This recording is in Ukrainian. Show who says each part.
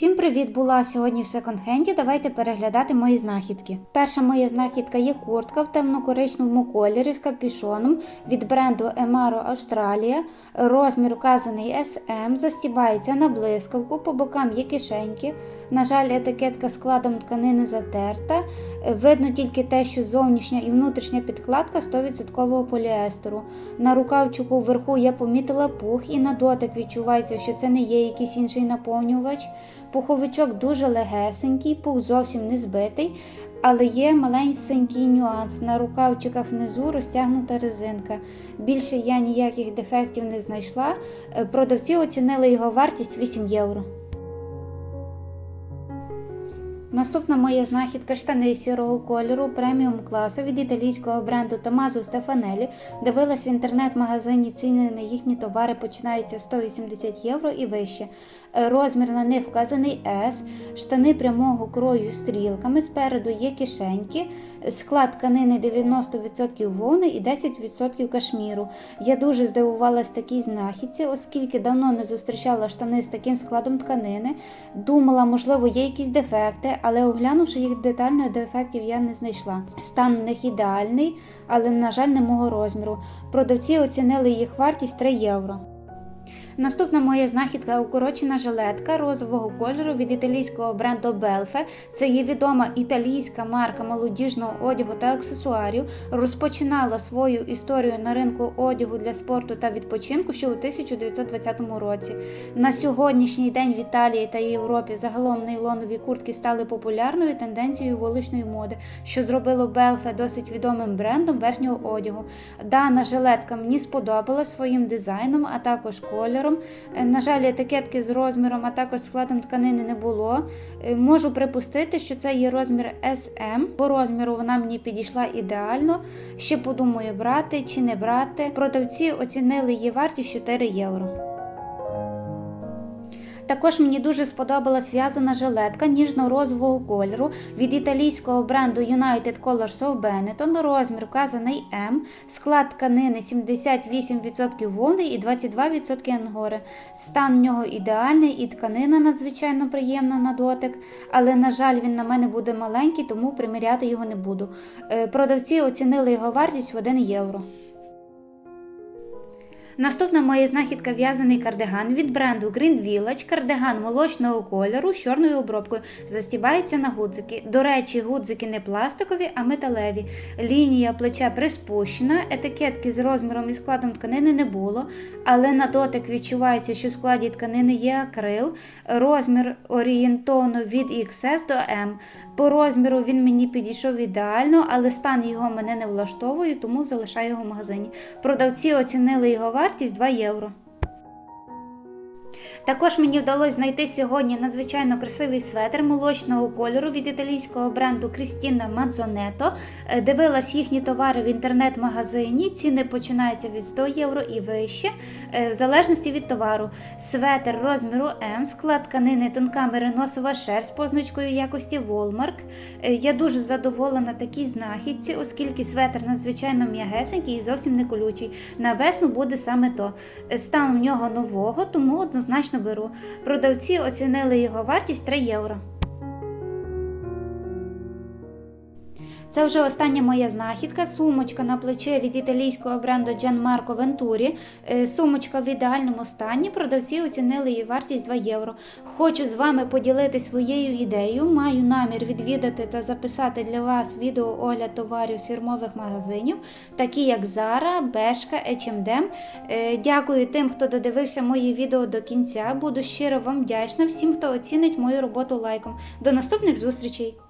Speaker 1: Всім привіт! Була сьогодні в секонд-хенді. Давайте переглядати мої знахідки. Перша моя знахідка є куртка в темно-коричневому кольорі з капюшоном від бренду Emaro Австралія. Розмір указаний SM, застібається на блискавку, по бокам є кишеньки. На жаль, етикетка складом тканини затерта. Видно тільки те, що зовнішня і внутрішня підкладка 100% поліестеру. На рукавчику вверху я помітила пух, і на дотик відчувається, що це не є якийсь інший наповнювач. Пуховичок дуже легесенький, пух зовсім не збитий, але є маленький нюанс. На рукавчиках внизу розтягнута резинка. Більше я ніяких дефектів не знайшла. Е, Продавці оцінили його вартість 8 євро. Наступна моя знахідка штани сірого кольору преміум класу від італійського бренду Tommaso Stefanelli. Дивилась в інтернет-магазині ціни на їхні товари починаються 180 євро і вище. Е, Розмір на них вказаний S, штани прямого крою стрілками, спереду є кишеньки, склад тканини 90% вовни і 10% кашміру. Я дуже здивувалась такій знахідці, оскільки давно не зустрічала штани з таким складом тканини. Думала, можливо, є якісь дефекти, але оглянувши їх детально, дефектів я не знайшла. Стан у них ідеальний, але, на жаль, не мого розміру. Продавці оцінили їх вартість 3 євро. Наступна моя знахідка укорочена жилетка розового кольору від італійського бренду Belfe. Це є відома італійська марка молодіжного одягу та аксесуарів. Розпочинала свою історію на ринку одягу для спорту та відпочинку ще у 1920 році. На сьогоднішній день в Італії та Європі загалом нейлонові куртки стали популярною тенденцією вуличної моди, що зробило Belfe досить відомим брендом верхнього одягу. Дана жилетка мені сподобалась своїм дизайном, а також кольором. Е, На жаль, етикетки з розміром, а також складом тканини не було. Е, Можу припустити, що це є розмір SM. По розміру вона мені підійшла ідеально. Ще подумаю, брати чи не брати. Продавці оцінили її вартість 4 євро. Також мені дуже сподобалась в'язана жилетка ніжно-розового кольору від італійського бренду United Colors of Benetton. Розмір вказаний М, склад тканини 78% вовни і 22% ангори. Стан в нього ідеальний і тканина надзвичайно приємна на дотик, але, на жаль, він на мене буде маленький, тому приміряти його не буду. Е, Продавці оцінили його вартість в 1 євро. Наступна моя знахідка в'язаний кардиган від бренду Green Village. Кардиган молочного кольору з чорною обробкою. Застібається на гудзики. До речі, гудзики не пластикові, а металеві. Лінія плеча приспущена, етикетки з розміром і складом тканини не було, але на дотик відчувається, що в складі тканини є акрил. Розмір орієнтовно від XS до M. По розміру він мені підійшов ідеально, але стан його мене не влаштовує, тому залишаю його в магазині. Продавці оцінили його вартість 2 євро. Також мені вдалося знайти сьогодні надзвичайно красивий светр молочного кольору від італійського бренду Крістіна Мадзонето. Дивилась їхні товари в інтернет-магазині. Ціни починаються від 100 євро і вище, е, в залежності від товару. Светр розміру М, склад тканини тонка мериносова шерсть позначкою якості Волмарк. Е, Я дуже задоволена такій знахідці, оскільки светр надзвичайно м'ягесенький і зовсім не колючий. На весну буде саме то. Е, Стан в нього нового, тому однозначно беру. Продавці оцінили його вартість 3 євро. Це вже остання моя знахідка. Сумочка на плече від італійського бренду Gianmarco Venturi. Е, Сумочка в ідеальному стані. Продавці оцінили її вартість 2 євро. Хочу з вами поділитися своєю ідеєю. Маю намір відвідати та записати для вас відео огляд товарів з фірмових магазинів, такі як Zara, Bershka, H&M. Е, Дякую тим, хто додивився мої відео до кінця. Буду щиро вам вдячна всім, хто оцінить мою роботу лайком. До наступних зустрічей!